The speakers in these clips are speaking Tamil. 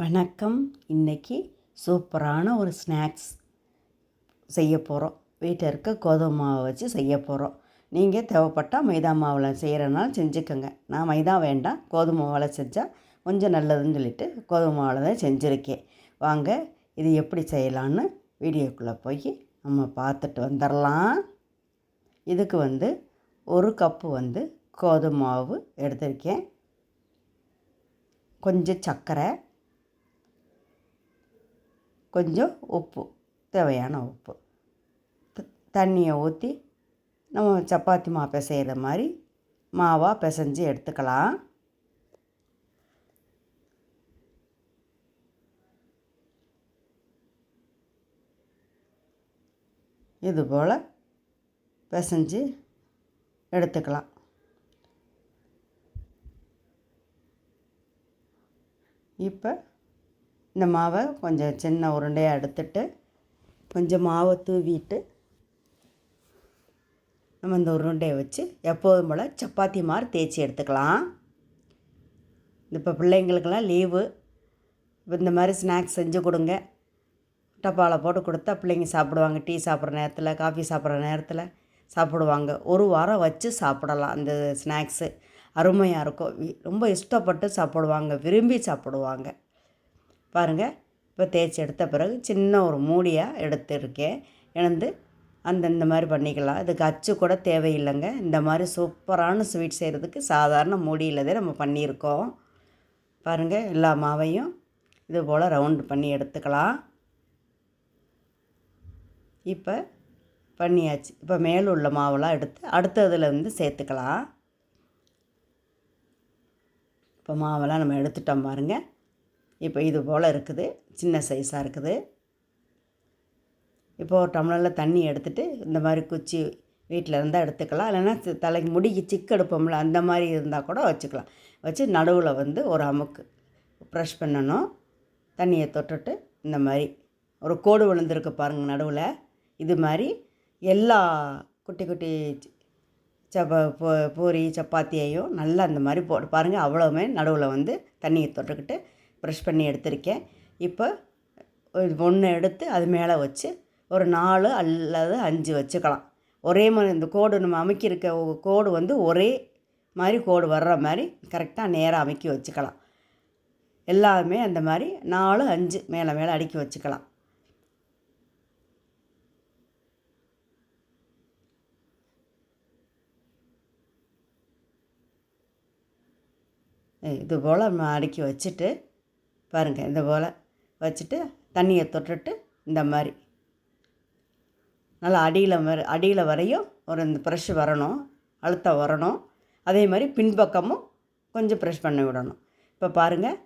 வணக்கம். இன்றைக்கி சூப்பரான ஒரு ஸ்நாக்ஸ் செய்ய போகிறோம் வீட்டில் இருக்க கோதுமை மாவை வச்சு செய்ய போகிறோம் நீங்கள் தேவைப்பட்டால் மைதா மாவில் செய்கிறனால செஞ்சுக்கோங்க. நான் மைதா வேண்டாம் கோதுமை மாவில் செஞ்சால் கொஞ்சம் நல்லதுன்னு சொல்லிட்டு கோதுமை மாவில் தான் செஞ்சுருக்கேன். வாங்க இது எப்படி செய்யலான்னு வீடியோக்குள்ளே போய் நம்ம பார்த்துட்டு வந்துடலாம் இதுக்கு வந்து ஒரு கப்பு வந்து கோதுமை மாவு எடுத்திருக்கேன். கொஞ்சம் சர்க்கரை கொஞ்சம் உப்பு தேவையான உப்பு. தண்ணியை ஊற்றி நம்ம சப்பாத்தி மாவு பிசைகிற மாதிரி மாவாக பிசைஞ்சு எடுத்துக்கலாம். இதுபோல் பிசைஞ்சு எடுத்துக்கலாம். இப்போ இந்த மாவை கொஞ்சம் சின்ன உருண்டையாக எடுத்துட்டு கொஞ்சம் மாவை தூவிட்டு நம்ம இந்த உருண்டையை வச்சு எப்போதும் போல் சப்பாத்தி மாதிரி தேய்ச்சி எடுத்துக்கலாம். இப்போ பிள்ளைங்களுக்கெல்லாம் லீவு. இந்த மாதிரி ஸ்நாக்ஸ் செஞ்சு கொடுங்க. டப்பாவில் போட்டு கொடுத்தா பிள்ளைங்க சாப்பிடுவாங்க. டீ சாப்பிட்ற நேரத்தில் காஃபி சாப்பிட்ற நேரத்தில் சாப்பிடுவாங்க. ஒரு வாரம் வச்சு சாப்பிடலாம். அந்த ஸ்நாக்ஸு அருமையாக இருக்கும். ரொம்ப இஷ்டப்பட்டு சாப்பிடுவாங்க. விரும்பி சாப்பிடுவாங்க. பாருங்கள் இப்போ தேய்ச்சி எடுத்த பிறகு சின்ன ஒரு மூடியாக எடுத்துருக்கேன். இணைந்து அந்த இந்த மாதிரி பண்ணிக்கலாம். இதுக்கு அச்சு கூட தேவையில்லைங்க. இந்த மாதிரி சூப்பரான ஸ்வீட் செய்கிறதுக்கு சாதாரண மூடியில் தான் நம்ம பண்ணியிருக்கோம். பாருங்கள் எல்லா மாவையும் இது போல் ரவுண்டு பண்ணி எடுத்துக்கலாம். இப்போ பண்ணியாச்சு. இப்போ மேலே உள்ள மாவெல்லாம் எடுத்து அடுத்ததில் வந்து சேர்த்துக்கலாம். இப்போ மாவெல்லாம் நம்ம எடுத்துட்டோம் பாருங்கள் இப்போ இது போல் இருக்குது. சின்ன சைஸாக இருக்குது. இப்போ ஒரு டம்ளரில் தண்ணி எடுத்துகிட்டு இந்த மாதிரி குச்சி வீட்டில் இருந்தால் எடுத்துக்கலாம். இல்லைன்னா தலைக்கு முடிக்கு சிக்கு எடுப்போம்ல அந்த மாதிரி இருந்தால் கூட வச்சுக்கலாம். வச்சு நடுவில் வந்து ஒரு அமுக்கு ப்ரெஷ் பண்ணணும். தண்ணியை தொட்டுட்டு இந்த மாதிரி ஒரு கோடு விழுந்திருக்கு பாருங்கள் நடுவில். இது மாதிரி எல்லா குட்டி குட்டி சப்ப பூரி சப்பாத்தியையும் நல்லா அந்த மாதிரி போட்டு பாருங்கள் அவ்வளோவுமே நடுவில் வந்து தண்ணியை தொட்டுக்கிட்டு ப்ரெஷ் பண்ணி எடுத்திருக்கேன். இப்போ ஒன்று எடுத்து அது மேலே வச்சு ஒரு நாலு அல்லது அஞ்சு வச்சுக்கலாம். ஒரே மாதிரி இந்த கோடு நம்ம அமைக்கியிருக்க கோடு வந்து ஒரே மாதிரி கோடு வர்ற மாதிரி கரெக்டாக நேராக அமைக்கி வச்சுக்கலாம். எல்லாமே அந்த மாதிரி நாலு அஞ்சு மேலே மேலே அடுக்கி வச்சுக்கலாம். இது போல் நம்ம அடுக்கி வச்சுட்டு பாருங்கள் இந்த போல் வச்சுட்டு தண்ணியை தொட்டுட்டு இந்த மாதிரி. நல்லா அடியில் வர அடியில் வரையும் ஒரு இந்த ப்ரெஷ் வரணும் அழுத்தம் வரணும். அதே மாதிரி பின்பக்கமும் கொஞ்சம் ப்ரெஷ் பண்ணி விடணும். இப்போ பாருங்கள்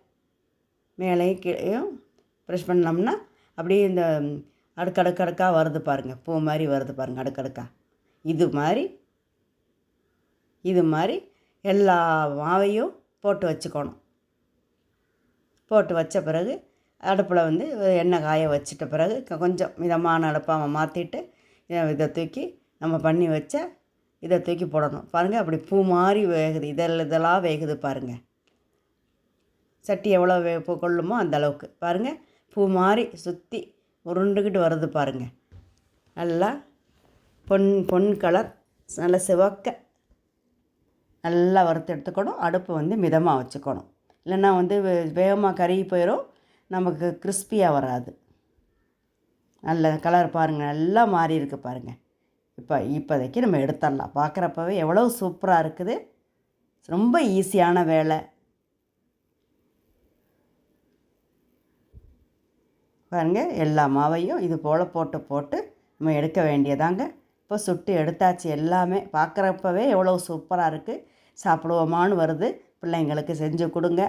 மேலேயும் கீழேயும் ப்ரெஷ் பண்ணோம்னா அப்படியே இந்த அடுக்கடுக்கடுக்காக வருது பாருங்கள் பூ மாதிரி வருது பாருங்கள் அடுக்கடுக்காக இது மாதிரி இது மாதிரி எல்லா மாவையும் போட்டு வச்சுக்கணும். போட்டு வச்ச பிறகு அடுப்பில் வந்து எண்ணெய் காய வச்சிட்ட பிறகு கொஞ்சம் மிதமான அடுப்பாக மாற்றிட்டு இதை தூக்கி நம்ம பண்ணி வச்ச இதை தூக்கி போடணும். பாருங்கள் அப்படி பூ மாதிரி வேகுது. இதெல்லாம் இதெல்லாம் வேகுது பாருங்கள் சட்டி எவ்வளோ வே கொள்ளுமோ அந்த அளவுக்கு. பாருங்கள் பூ மாதிரி சுற்றி உருண்டுக்கிட்டு வருது பாருங்கள் நல்லா பொன் பொன் கலர் நல்லா சிவக்க நல்லா வறுத்து எடுத்துக்கணும். அடுப்பு வந்து மிதமாக வச்சுக்கணும். இல்லைன்னா வந்து வேகமாக கருகி போயிடும் நமக்கு கிறிஸ்பியாக வராது. நல்ல கலர் பாருங்கள் நல்லா மாறி இருக்கு பாருங்கள் இப்போ இப்போதைக்கு நம்ம எடுத்துடலாம். பார்க்குறப்பவே எவ்வளோ சூப்பராக இருக்குது. ரொம்ப ஈஸியான வேலை. பாருங்கள் எல்லா மாவையும் இது போல் போட்டு போட்டு நம்ம எடுக்க வேண்டியதாங்க. இப்போ சுட்டு எடுத்தாச்சு எல்லாமே. பார்க்குறப்பவே எவ்வளோ சூப்பராக இருக்குது சாப்பிடுவோமான்னு வருது. பிள்ளைங்களுக்கு செஞ்சு கொடுங்க.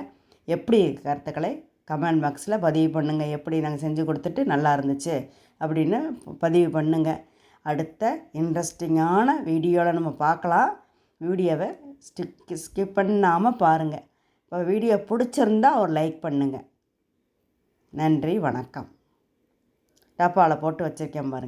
எப்படி கருத்துக்களை கமெண்ட் பாக்ஸில் பதிவு பண்ணுங்கள் எப்படி நாங்கள் செஞ்சு கொடுத்துட்டு நல்லா இருந்துச்சு அப்படின்னு பதிவு பண்ணுங்கள் அடுத்த இன்ட்ரெஸ்டிங்கான வீடியோவில் நம்ம பார்க்கலாம். வீடியோவை ஸ்டிக் ஸ்கிப் பண்ணாமல் பாருங்கள் இப்போ வீடியோ பிடிச்சிருந்தா ஒரு லைக் பண்ணுங்கள் நன்றி வணக்கம். டப்பாவில் போட்டு வச்சுருக்கேன் பாருங்கள்